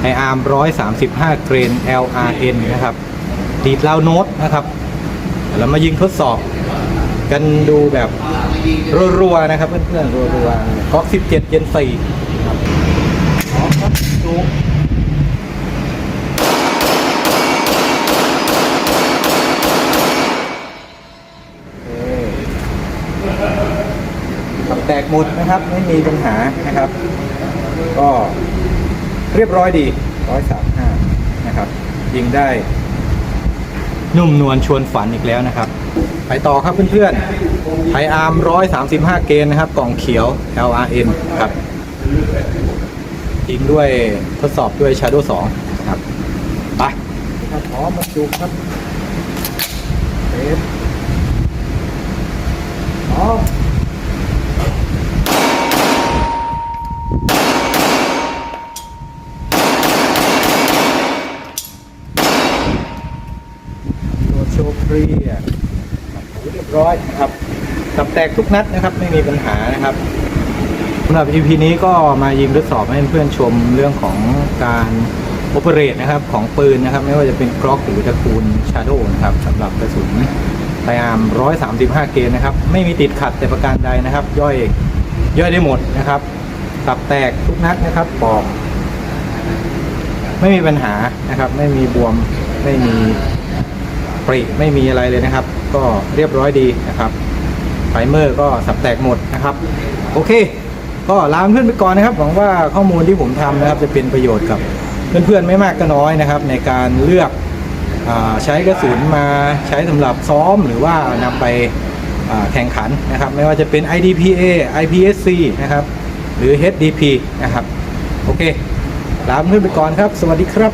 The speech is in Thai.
ไออาร์ม135เกรน LRN นะครับ ดีดลาวโน้ตนะครับ แล้วมายิงทดสอบ กันดูแบบรัวๆนะครับเพื่อนๆรัวๆก๊อก17เย็น4ครับพร้อมครับดูแตกหมดนะครับ ไม่มีปัญหานะครับ ก็ เรียบร้อยดี 135 นะครับ ยิงได้ นุ่มนวลชวนฝันอีกแล้วนะครับ ไปต่อครับเพื่อนๆไทอาร์ม 135 เกนนะครับ กล่องเขียว LRN ครับยิงด้วยทดสอบด้วย Shadow 2 ครับ ไปครับพร้อมมาจุครับเอฟพร้อมตั วโชว์ฟรีอะเรียบร้อยนะครับตับแตกทุกนัดนะครับ ไม่มีปัญหานะครับสำหรับ EP นี้ก็มายิงทดสอบให้เพื่อนชมเรื่องของการโอเปเรตนะครับของปืนนะครับ ไม่ว่าจะเป็นกล็อกหรือตะกูลชาโดนะครับสำหรับกระสุนไทยอาร์ม135 เกนนะครับ ไม่มีติดขัดแต่ประการใดนะครับ ย่อยย่อยได้หมดนะครับ ตับแตกทุกนัดนะครับปอก ไม่มีปัญหานะครับ ไม่มีบวมไม่มี ปริไม่มีอะไรเลยนะครับ ก็เรียบร้อยดีนะครับไฟเมอร์ก็สับแตกหมดนะครับ โอเค ก็ลาเพื่อนไปก่อนนะครับหวังว่าข้อมูลที่ผมทำนะครับ จะเป็นประโยชน์กับเพื่อนๆไม่มากก็น้อยนะครับ ในการเลือกอใช้กระสุนมาใช้สำหรับซ้อมหรือว่านำไปแข่งขันนะครับ ไม่ว่าจะเป็น IDPA IPSC นะครับ หรือ HDP นะครับ โอเค ลาเพื่อนไปก่อนครับ สวัสดีครับ